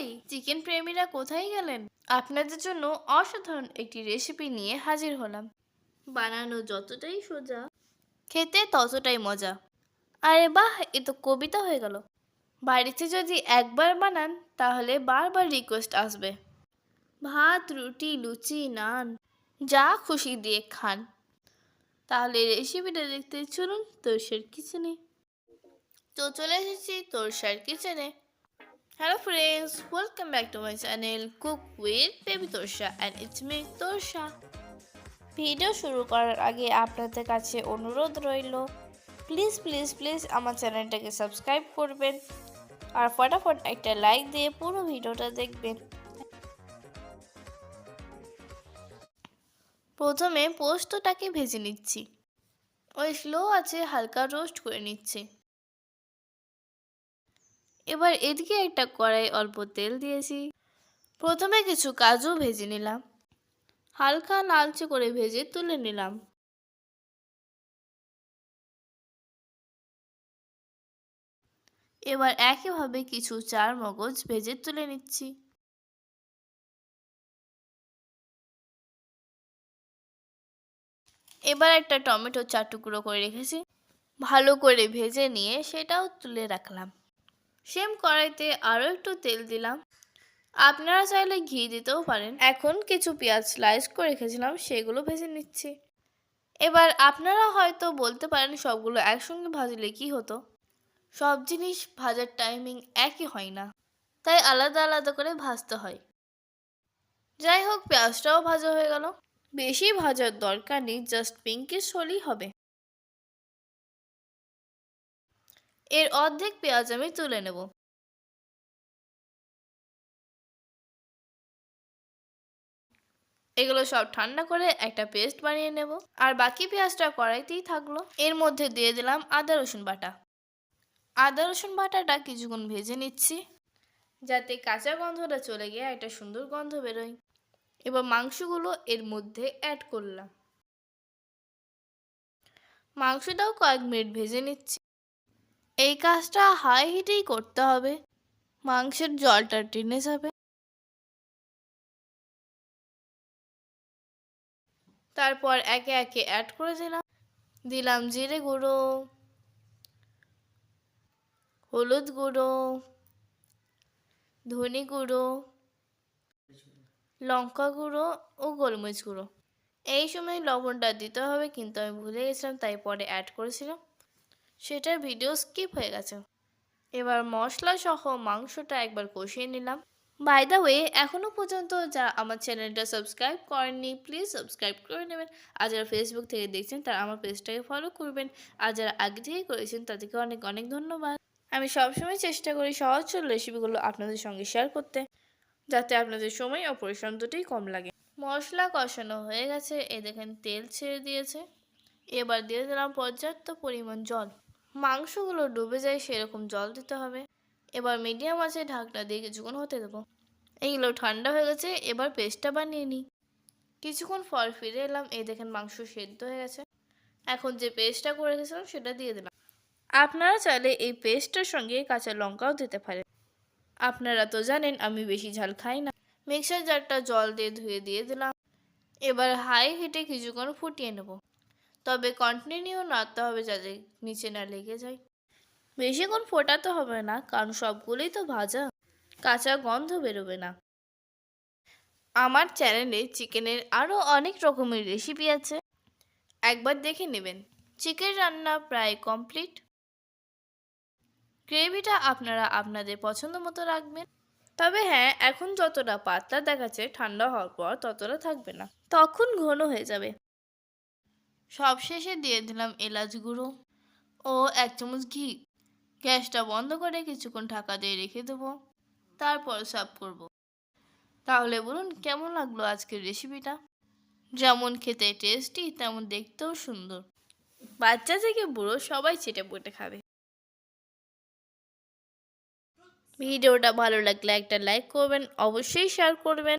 কই চিকেন প্রেমীরা কোথায় গেলেন? আপনাদের জন্য অসাধারণ একটি রেসিপি নিয়ে হাজির হলাম। বানানো যতটাই সোজা। খেতে ততটাই মজা। আরে বাহ এ তো কবিতা হয়ে গেল। বাড়িতে যদি একবার বানান তাহলে বারবার রিকোয়েস্ট আসবে। ভাত রুটি লুচি নান যা খুশি দিয়ে খান। তাহলে রেসিপিটা দেখতে চলুন তোরসার কিচেনে তো চলে এসেছি তোরসার কিচেনে hello friends welcome back to my channel cook with baby Torsa and it's me Torsa video শুরু করার আগে আপনাদের কাছে অনুরোধ রইল প্লিজ প্লিজ প্লিজ আমার চ্যানেলটাকে সাবস্ক্রাইব করবেন আর ফটাফট একটা লাইক দিয়ে পুরো ভিডিওটা দেখবেন। প্রথমে পোস্তটাকে ভেজে নিচ্ছি। ওই স্লো আছে, হালকা রোস্ট করে নিচ্ছি। এবার এদিকে একটা কড়াই অল্প তেল দিয়েছি। প্রথমে কিছু কাজু ভেজে নিলাম। হালকা লালচে করে ভেজে তুলে নিলাম। এবার একইভাবে কিছু চার মগজ ভেজে তুলে নিচ্ছি। এবার একটা টমেটো চার টুকরো করে রেখেছি। ভালো করে ভেজে নিয়ে সেটাও তুলে রাখলাম। সেম কড়াইতে আরও একটু তেল দিলাম। আপনারা চাইলে ঘি দিতেও পারেন। এখন কিছু পেঁয়াজ স্লাইস করে রেখেছিলাম, সেগুলো ভেজে নিচ্ছি। এবার আপনারা হয়তো বলতে পারেন সবগুলো একসঙ্গে ভাজলে কি হতো। সব জিনিস ভাজার টাইমিং একই হয় না, তাই আলাদা আলাদা করে ভাজতে হয়। যাই হোক, পেঁয়াজটাও ভাজা হয়ে গেল। বেশি ভাজার দরকার নেই জাস্ট পিঙ্কিশ হলেই হবে। এর অর্ধেক পেঁয়াজ আমি তুলে নেব। এগুলো সব ঠান্ডা করে একটা পেস্ট বানিয়ে নেব। আর বাকি পেঁয়াজটা কড়াইতেই থাকল। এর মধ্যে দিয়ে দিলাম আদা, রসুন বাটা। আদা, রসুন বাটাটা কিছুক্ষণ ভেজে নিচ্ছি, যাতে কাঁচা গন্ধটা চলে গিয়ে একটা সুন্দর গন্ধ বেরোয়। এবার মাংসগুলো এর মধ্যে অ্যাড করলাম। মাংসটাও কয়েক মিনিট ভেজে নিচ্ছি। এই কাজটা হাই হিটেই করতে হবে। মাংসের জলটা টেনে যাবে। তারপর একে একে অ্যাড করে দিলাম। দিলাম জিরে গুঁড়ো, হলুদ গুঁড়ো, ধনে গুঁড়ো, লঙ্কা গুঁড়ো ও গোলমরিচ গুঁড়ো। এই সময় লবণটা দিতে হবে কিন্তু আমি ভুলে গেছিলাম, তাই পরে অ্যাড করেছিলাম। সেটার ভিডিও স্কিপ হয়ে গেছে। এবার মশলা সহ মাংসটা একবার কষিয়ে নিলাম। বাই দ্য ওয়ে এখনও পর্যন্ত যা আমার চ্যানেলটা সাবস্ক্রাইব করেননি প্লিজ সাবস্ক্রাইব করে নেবেন। আর যারা ফেসবুক থেকে দেখছেন, তারা আমার পেজটাকে ফলো করবেন। আর যারা আগে থেকে করেছেন, তাদেরকে অনেক অনেক ধন্যবাদ। আমি সবসময় চেষ্টা করি সহজ রেসিপিগুলো আপনাদের সঙ্গে শেয়ার করতে, যাতে আপনাদের সময় ও পরিশ্রম দুটোই কম লাগে। মশলা কষানো হয়ে গেছে। এ দেখেন তেল ছেড়ে দিয়েছে। এবার দিয়ে দিলাম পর্যাপ্ত পরিমাণ জল। মাংসগুলো ডুবে যায়, সেরকম জল দিতে হবে। এবার মিডিয়াম আছে ঢাকনা দিয়ে কিছুক্ষণ হতে দেবো। এইগুলো ঠান্ডা হয়ে গেছে, এবার পেস্টটা বানিয়ে নিই। কিছুক্ষণ পর ফিরে এলাম, এই দেখেন মাংস সেদ্ধ হয়ে গেছে। এখন যে পেস্টটা করে রেখেছিলাম, সেটা দিয়ে দিলাম। আপনারা চাইলে এই পেস্টটার সঙ্গে কাঁচা লঙ্কাও দিতে পারেন। আপনারা তো জানেন, আমি বেশি ঝাল খাই না। মিক্সার জারটা জল দিয়ে ধুয়ে দিয়ে দিলাম। এবার হাই হিটে কিছুক্ষণ ফুটিয়ে নেব। তবে কন্টিনিউ নাড়তে হবে যাতে নিচে না লেগে যায়। বেশিক্ষণ ফোটাতে হবে না, কারণ সবগুলোই তো ভাজা। কাঁচা গন্ধ বেরোবে না। আমার চ্যানেলে চিকেনের আরও অনেক রকমের রেসিপি আছে। একবার দেখে নেবেন। চিকেন রান্না প্রায় কমপ্লিট গ্রেভিটা আপনারা আপনাদের পছন্দ মতো রাখবেন। তবে হ্যাঁ এখন যতটা পাতলা দেখাচ্ছে, ঠান্ডা হওয়ার পর ততটা থাকবে না। তখন ঘন হয়ে যাবে। সবশেষে দিয়ে দিলাম এলাচ গুঁড়ো ও এক চামচ ঘি। গ্যাসটা বন্ধ করে কিছুক্ষণ ঢাকা দিয়ে রেখে দেবো। তারপর সার্ভ করব। তাহলে বলুন, কেমন লাগল আজকের রেসিপিটা? যেমন খেতে টেস্টি, তেমন দেখতেও সুন্দর। বাচ্চা থেকে বুড়ো সবাই চেটে পুটে খাবে। ভিডিওটা ভালো লাগলে একটা লাইক করবেন, অবশ্যই শেয়ার করবেন।